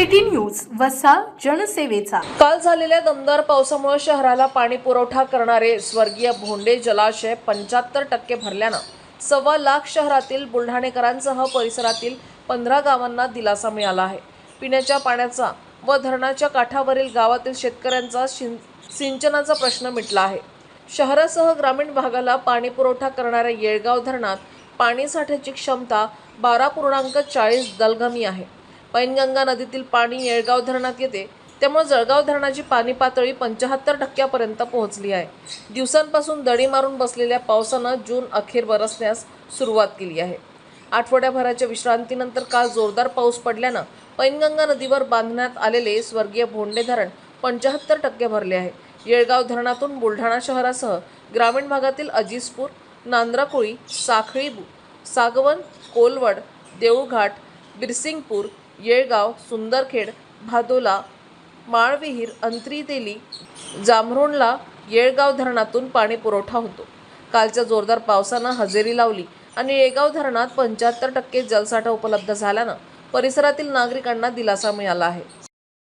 City news वसा जनसेवेचा. काल झालेल्या दमदार पावसामुळे शहराला पाणी पुरवठा करणारे स्वर्गीय भोंडे जलाशय पंच्याहत्तर टक्के भरल्यानं सव्वा लाख शहरातील बुलढाणेकरांसह परिसरातील पंधरा गावांना दिलासा मिळाला आहे. पिण्याच्या पाण्याचा व धरणाच्या काठावरील गावातील शेतकऱ्यांचा शिं सिंचनाचा प्रश्न मिटला आहे. शहरासह ग्रामीण भागाला पाणी पुरवठा करणाऱ्या येळगाव धरणात पाणी साठ्याची क्षमता बारा पूर्णांक चाळीस दलगमी आहे. पैनगंगा नदीतील पाणी येळगाव धरणात येते. त्यामुळे जळगाव धरणाची पाणी पातळी पंच्याहत्तर टक्क्यापर्यंत पोहोचली आहे. दिवसांपासून दडी मारून बसलेल्या पावसानं जून अखेर बरसण्यास सुरुवात केली आहे. आठवड्याभराच्या विश्रांतीनंतर काल जोरदार पाऊस पडल्यानं पैनगंगा नदीवर बांधण्यात आलेले स्वर्गीय भोंडे धरण पंच्याहत्तर टक्के भरले आहे. येळगाव धरणातून बुलढाणा शहरासह ग्रामीण भागातील अजिजपूर नांद्राकुळी साखळी सागवन कोलवड देऊळघाट बिरसिंगपूर येळगाव सुंदरखेड भादोला माळविहीर अंत्रीतेली जांभरुणला येळगाव धरणातून पाणी पुरवठा होतो. कालच्या जोरदार पावसानं हजेरी लावली आणि येळगाव धरणात पंच्याहत्तर टक्के जलसाठा उपलब्ध झाल्यानं परिसरातील नागरिकांना दिलासा मिळाला आहे.